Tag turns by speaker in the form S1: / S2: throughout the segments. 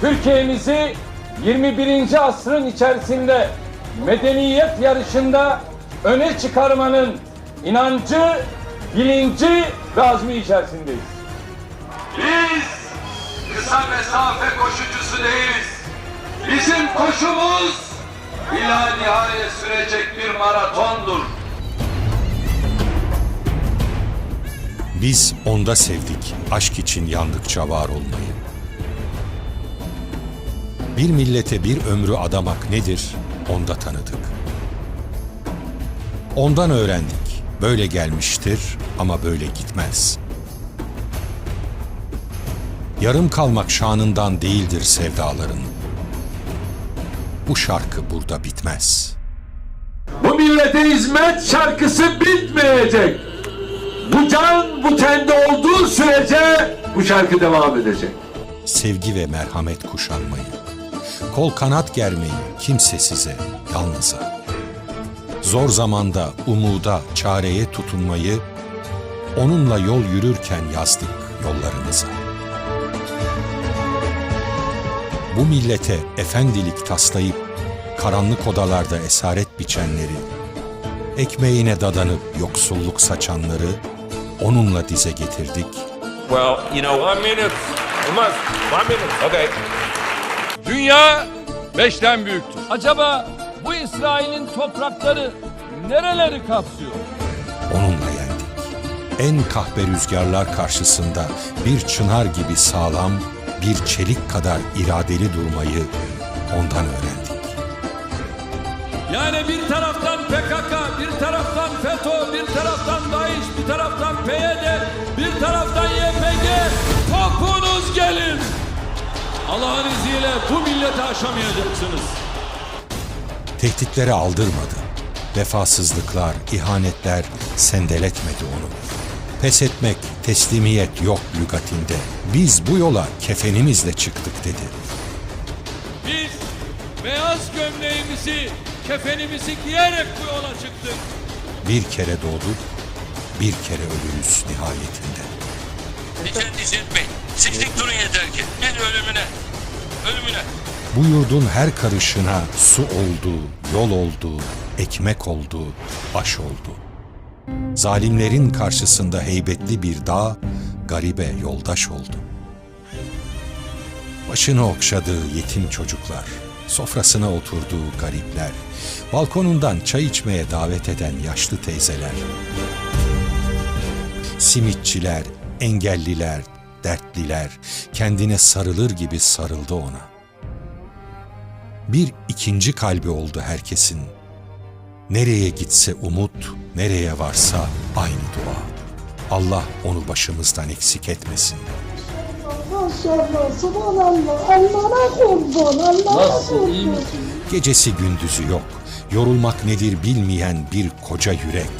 S1: Türkiye'mizi 21. asrın içerisinde medeniyet yarışında öne çıkarmanın inancı, bilinci ve azmi içerisindeyiz.
S2: Biz kısa mesafe koşucusu değiliz. Bizim koşumuz ila nihayet sürecek bir maratondur.
S3: Biz onda sevdik, aşk için yandıkça var olmayı. Bir millete bir ömrü adamak nedir, onda tanıdık. Ondan öğrendik, böyle gelmiştir ama böyle gitmez. Yarım kalmak şanından değildir sevdaların. Bu şarkı burada bitmez.''
S4: Bu millete hizmet şarkısı bitmeyecek. Bu can bu tende olduğu sürece bu şarkı devam edecek.
S3: sevgi ve merhamet kuşanmayı, kol kanat germeyi kimse size, yalnıza. Zor zamanda umuda, çareye tutunmayı, onunla yol yürürken yazdık yollarınıza. Bu millete efendilik taslayıp, karanlık odalarda esaret biçenleri, ekmeğine dadanıp yoksulluk saçanları, onunla dize getirdik,
S5: Well, you know, one minute. One minute. Okay. Dünya beşten büyüktür.
S6: Acaba bu İsrail'in toprakları nereleri kapsıyor?
S3: onunla yendik. En kahpe rüzgarlar karşısında bir çınar gibi sağlam, bir çelik kadar iradeli durmayı ondan öğrendik.
S6: Yani bir taraftan PKK, bir taraftan FETÖ, bir taraftan DAEŞ, bir taraftan Allah'ın izniyle bu milleti aşamayacaksınız.
S3: Tehditlere aldırmadı. Vefasızlıklar, ihanetler sendeletmedi onu. Pes etmek, teslimiyet yok lügatinde. Biz bu yola kefenimizle çıktık dedi.
S6: Biz beyaz gömleğimizi, kefenimizi giyerek bu yola çıktık.
S3: Bir kere doğduk, bir kere ölürüz nihayetinde.
S7: Kendinizi etmeyin. Siktik durun yeter ki. Gel ölümüne. Ölümüne.
S3: Bu yurdun her karışına su oldu, yol oldu, ekmek oldu, baş oldu. Zalimlerin karşısında heybetli bir dağ, garibe yoldaş oldu. Başını okşadığı yetim çocuklar, sofrasına oturduğu garipler, balkonundan çay içmeye davet eden yaşlı teyzeler, simitçiler, engelliler, dertliler kendine sarılır gibi sarıldı ona bir ikinci kalbi oldu herkesin. Nereye gitse umut, nereye varsa aynı dua. Allah onu başımızdan eksik etmesin.
S8: Maşallah, subhanallah. Allah'a kurban, Allah'a kurban.
S3: Gecesi gündüzü yok. Yorulmak nedir bilmeyen bir koca yürek.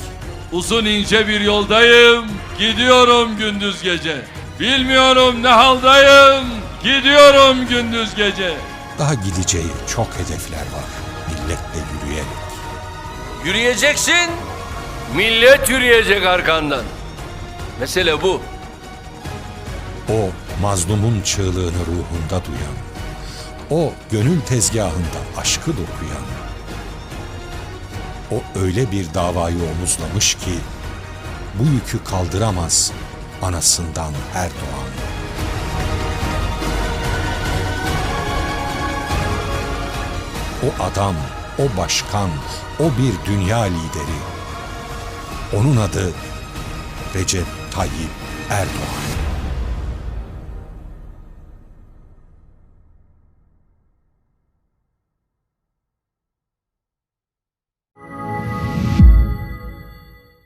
S6: Uzun ince bir yoldayım, gidiyorum gündüz gece. Bilmiyorum ne haldayım, gidiyorum gündüz gece.
S3: Daha gideceği çok hedefler var. Milletle yürüyerek.
S7: Yürüyeceksin. Millet yürüyecek arkandan. Mesele bu.
S3: O mazlumun çığlığını ruhunda duyan. O gönül tezgahında aşkı dokuyan. O öyle bir davayı omuzlamış ki bu yükü kaldıramaz anasından her doğan. O adam, o başkan, o bir dünya lideri. Onun adı Recep Tayyip Erdoğan.